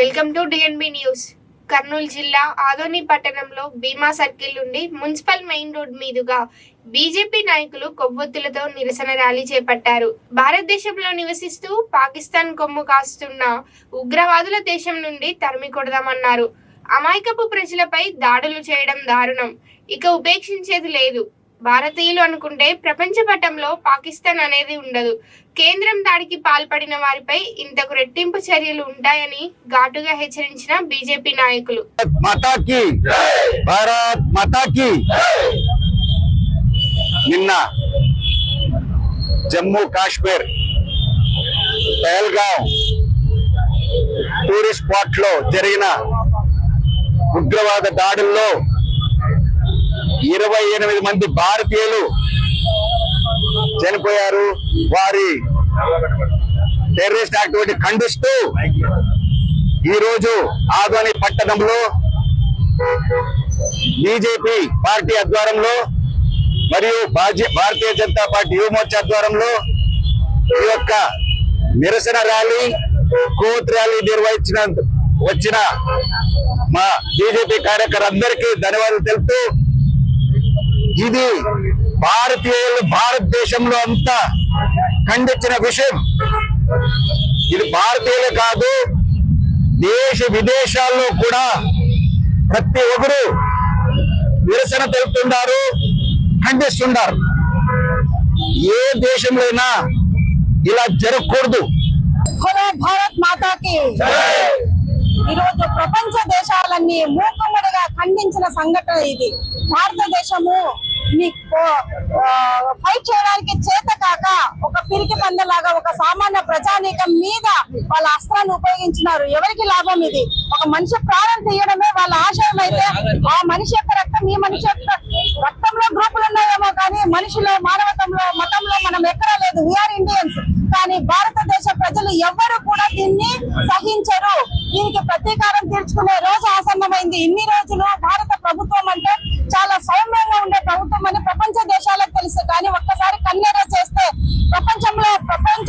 Welcome to DNB news Kurnool జిల్లా ఆదోని పట్టణంలో Bhima circle నుండి మున్సిపల్ మెయిన్ రోడ్ మీదుగా బీజేపీ నాయకులు కొవ్వొత్తులతో నిరసన ర్యాలీ చేపట్టారు. భారతదేశంలో నివసిస్తూ పాకిస్తాన్ కొమ్ము కాస్తున్న ఉగ్రవాదుల దేశం నుండి తరిమి కొడదామన్నారు. అమాయకపు ప్రజలపై దాడులు చేయడం దారుణం. ఇక ఉపేక్షించేది లేదు. భారతీయులు అనుకుంటే ప్రపంచ పటంలో పాకిస్తాన్ అనేది ఉండదు. కేంద్రం దాడికి పాల్పడిన వారిపై ఇంతకు రెట్టింపు చర్యలు ఉంటాయని ఘాటుగా హెచ్చరించిన బీజేపీ నాయకులు. నిన్న జమ్మూ కాశ్మీర్ పహల్గాం టూరిస్ట్ స్పాట్లో జరిగిన ఉగ్రవాద దాడుల్లో ఇరవై ఎనిమిది మంది భారతీయులు చనిపోయారు. వారి టెర్రరిస్ట్ యాక్టివిటీ ఖండిస్తూ ఈ రోజు ఆదోని పట్టణంలో బీజేపీ పార్టీ ఆధ్వర్యంలో మరియు భారతీయ జనతా పార్టీ యువమోర్చా ఆధ్వర్యంలో ఈ యొక్క నిరసన ర్యాలీ కోత్ ర్యాలీ నిర్వహించిన వచ్చిన మా బీజేపీ కార్యకర్తలందరికీ ధన్యవాదాలు తెలుపుతూ ఇది భారతీయులు భారతదేశంలో అంతా ఖండించిన విషయం. ఇది భారతీయులే కాదు దేశ విదేశాల్లో కూడా ప్రతి ఒక్కరు నిరసన తెలుపుతున్నారు ఖండిస్తున్నారు ఏ దేశంలోనైనా ఇలా జరగకూడదు. భారత్ మాతాకి. ఈరోజు ప్రపంచ దేశాలన్నీ మూకుమ్మడిగా ఖండించిన సంఘటన ఇది. భారతదేశము ఫైట్ చేయడానికి చేత కాక ఒక పిరికి పందలాగా ఒక సామాన్య ప్రజానీకం మీద వాళ్ళ అస్త్రాన్ని ఉపయోగించినారు. ఎవరికి లాభం ఇది? ఒక మనిషి ప్రాణం తీయడమే వాళ్ళ ఆశయం అయితే ఆ మనిషి యొక్క రక్తం ఈ మనిషి యొక్క రక్తంలో గ్రూపులు ఉన్నాయేమో కానీ మనిషిలో మానవతంలో మతంలో మనం ఎక్కడా లేదు. వీఆర్ ఇండియన్స్ కానీ భారతదేశ ప్రజలు ఎవ్వరు కూడా దీన్ని సహించరు. దీనికి ప్రతీకారం తీర్చుకునే రోజు ఆసన్నమైంది. ఇన్ని రోజులు భారత ప్రభుత్వం అంటే ప్రభుత్వం అని ప్రపంచ దేశాలకు తెలుసు. కానీ ఒక్కసారి కన్నెర చేస్తే ప్రపంచంలో ప్రపంచ